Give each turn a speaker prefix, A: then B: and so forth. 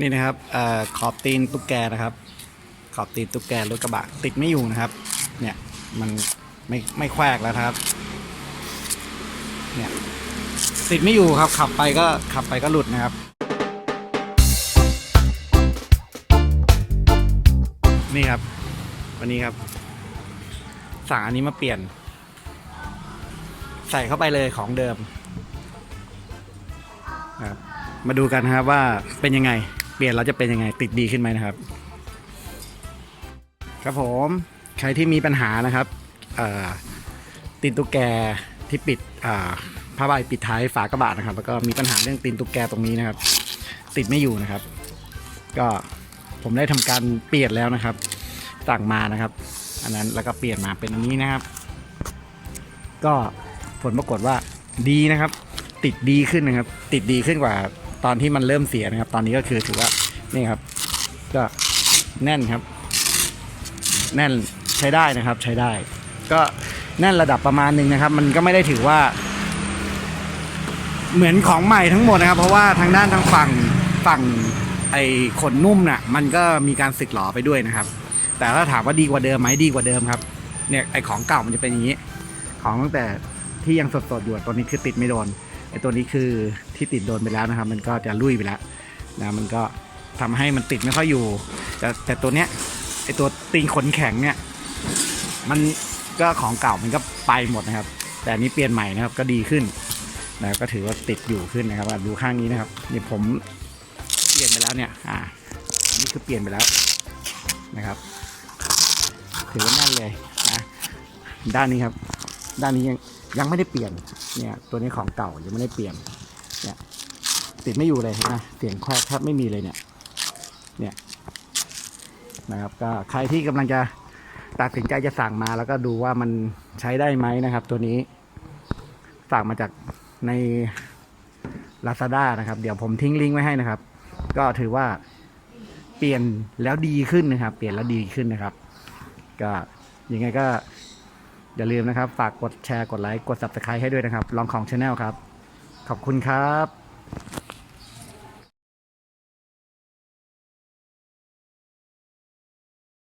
A: นี่นะครับออขอบตีนตุ๊กแกนะครับ ขอบตีนตุ๊กแกรถกระบะติดไม่อยู่นะครับ เนี่ยมันไม่ไม่แควกแล้วครับ เนี่ยติดไม่อยู่ครับ ขับไปก็ขับไปก็หลุดนะครับ นี่ครับ วันนี้ครับสั่งอันนี้มาเปลี่ยน ใส่เข้าไปเลยของเดิมครับมาดูกันครับว่าเป็นยังไง เปลี่ยนแล้วจะเป็นยังไงติดดีขึ้นไหมนะครับ ครับผมใครที่มีปัญหานะครับตีนตุ๊กแกที่ปิดผ้าใบปิดท้ายฝากระบะนะครับ แล้วก็มีปัญหาเรื่องตีนตุ๊กแกตรงนี้นะครับ ติดไม่อยู่นะครับ ก็ผมได้ทำการเปลี่ยนแล้วนะครับสั่งมานะครับ อันนั้นแล้วก็เปลี่ยนมาเป็นอันนี้นะครับ ก็ผลปรากฏว่าดีนะครับ ติดดีขึ้นนะครับ ติดดีขึ้นกว่า ตอนที่มันเริ่มเสียนะครับ ตอนนี้ก็คือถือว่านี่ครับ ก็แน่นครับ แน่นใช้ได้นะครับ ใช้ได้ ก็แน่นระดับประมาณหนึ่งนะครับ มันก็ไม่ได้ถือว่า เหมือนของใหม่ทั้งหมดนะครับ เพราะว่าทางด้านทางฝั่งฝั่งไอ้ขนนุ่มน่ะ มันก็มีการสึกหลอไปด้วยนะครับ แต่ถ้าถามว่าดีกว่าเดิมไหมดีกว่าเดิมครับ เนี่ยไอ้ของเก่ามันจะเป็นอย่างนี้ ของตั้งแต่ที่ยังสดๆอยู่ตัวนี้คือติดไม่โดน ไอตัวนี้คือที่ติดโดนไปแล้วนะครับ มันก็จะลุยไปแล้วนะมันก็ทำให้มันติดไม่ค่อยอยู่ แต่แต่ตัวเนี้ยไอตัวตีนขนแข็งเนี่ยมันก็ของเก่ามันก็ไปหมดนะครับ แต่นี้เปลี่ยนใหม่นะครับก็ดีขึ้นนะก็ถือว่าติดอยู่ขึ้นนะครับดูข้างนี้นะครับนี่ผมเปลี่ยนไปแล้วเนี่ยอ่าอันนี้คือเปลี่ยนไปแล้วนะครับ ถือว่าแน่นเลยนะด้านนี้ครับ ด้านนี้ยัง ยังไม่ได้เปลี่ยนเนี่ยตัวนี้ของเก่ายังไม่ได้เปลี่ยนเนี่ยติดไม่อยู่เลยนะเสียงแควกแทบไม่มีเลยเนี่ยเนี่ยนะครับก็ใครที่กำลังจะตัดสินใจจะสั่งมาแล้วก็ดูว่ามันใช้ได้ไหมนะครับ ตัวนี้ สั่งมาจากใน Lazada นะครับ เดี๋ยวผมทิ้งลิงก์ไว้ให้นะครับ ก็ถือว่าเปลี่ยนแล้วดีขึ้นนะครับ เปลี่ยนแล้วดีขึ้นนะครับ ก็ยังไงก็ อย่าลืมนะครับ ฝากกดแชร์กดไลค์กด subscribe ให้ด้วยนะครับลองของชาแนลครับ ขอบคุณครับ